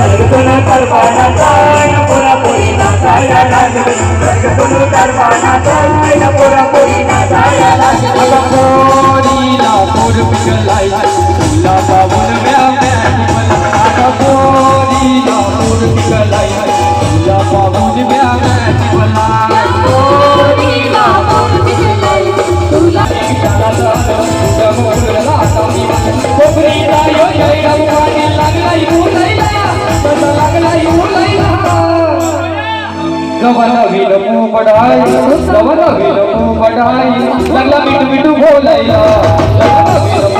Terpana, terpana, terpana, terpana, terpana, नवन विलमु बढ़ाई नवन विलमु बढ़ाई लगला मिटु मिटु भोलैया लगला विलमु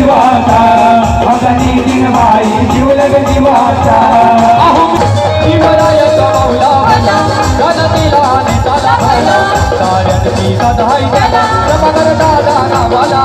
जीवाचा आता नितीन बाई जीवलग जीवाचा. अहो शिवरायक मौला भला गणतीला निताला भला ताऱ्यांची सदाई त्याला प्रभाकर दादा नावाला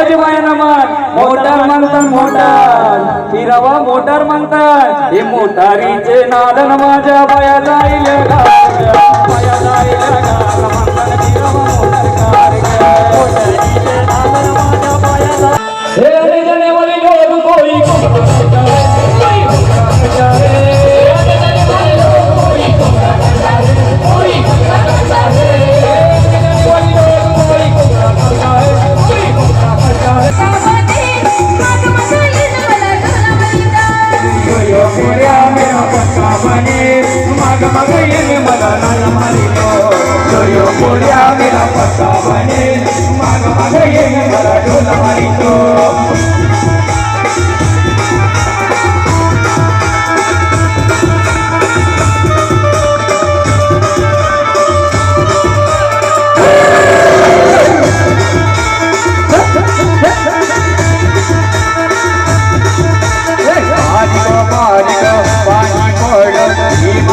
पाहिजे माझ्या नामात मोटार मागतात मोटार. फिरावा मोटार मागतात हे मोटारीचे नादन माझ्या बाया जाईल बाया जाईल મગઈને મનન મારી તો જોયો બોલ્યા મેરા પસાવને માગ મગઈને મરડો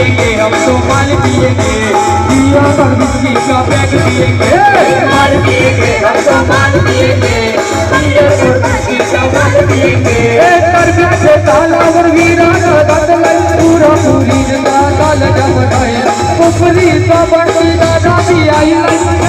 पिएँगे हम तो माल पिएँगे पिया पर विस्की का पैक पिएँगे माल पिएँगे हम तो माल पिएँगे बियर बरमाचे का माल पिएँगे ए तरब्याचे तालावर वीराचा दादला पुरा पुरी दादाला जमताय कोपरीचा बंडी दादा आई।